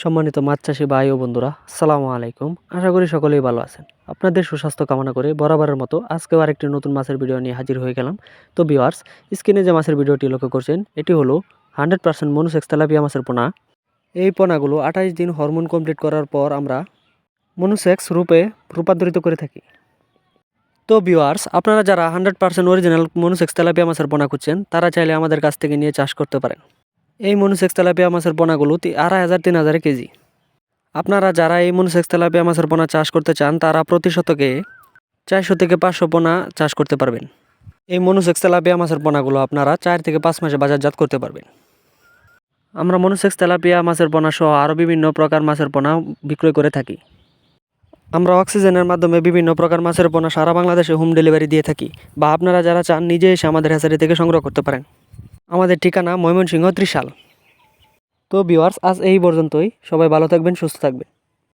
সম্মানিত মাছ চাষি ভাই ও বন্ধুরা, আসসালামু আলাইকুম। আশা করি সকলেই ভালো আছেন। আপনাদের সুস্বাস্থ্য কামনা করে বরাবরের মতো আজকেও আরেকটি নতুন মাছের ভিডিও নিয়ে হাজির হয়ে গেলাম। তো বিওয়ার্স স্ক্রিনে যে মাছের ভিডিওটি লক্ষ্য করছেন, এটি হলো হান্ড্রেড পার্সেন্ট মনুসেক্স তেলাপিয়া মাছের পোনা। এই পোনাগুলো আঠাইশ দিন হরমোন কমপ্লিট করার পর আমরা মনুসেক্স রূপে রূপান্তরিত করে থাকি। তো ভিওয়ার্স আপনারা যারা hundred percent original monosex tilapia মাছের পোনা খুঁজছেন, তারা চাইলে আমাদের কাছ থেকে নিয়ে চাষ করতে পারেন। এই মনুসেক্স তেলাপিয়া মাছের পোনাগুলো আড়াই হাজার, তিন হাজার কেজি। আপনারা যারা এই মনুসেক্স তেলাপিয়া মাছের পোনা চাষ করতে চান, তারা প্রতি শতকে চারশো থেকে পাঁচশো পোনা চাষ করতে পারবেন। এই মনুসেক্স তেলাপিয়া মাছের পোনাগুলো আপনারা চার থেকে পাঁচ মাসে বাজারজাত করতে পারবেন। আমরা মনুসেক্স তেলাপিয়া মাছের পোনা সহ আরও বিভিন্ন প্রকার মাছের পোনা বিক্রয় করে থাকি। আমরা অক্সিজেনের মাধ্যমে বিভিন্ন প্রকার মাছের পোনা সারা বাংলাদেশে হোম ডেলিভারি দিয়ে থাকি বা আপনারা যারা চান, নিজে এসে আমাদের হ্যাচারি থেকে সংগ্রহ করতে পারেন। আমাদের ঠিকানা ময়মনসিংহ ত্রিশাল। তো ভিওয়ার্স আজ এই পর্যন্তই। সবাই ভালো থাকবেন সুস্থ থাকবেন।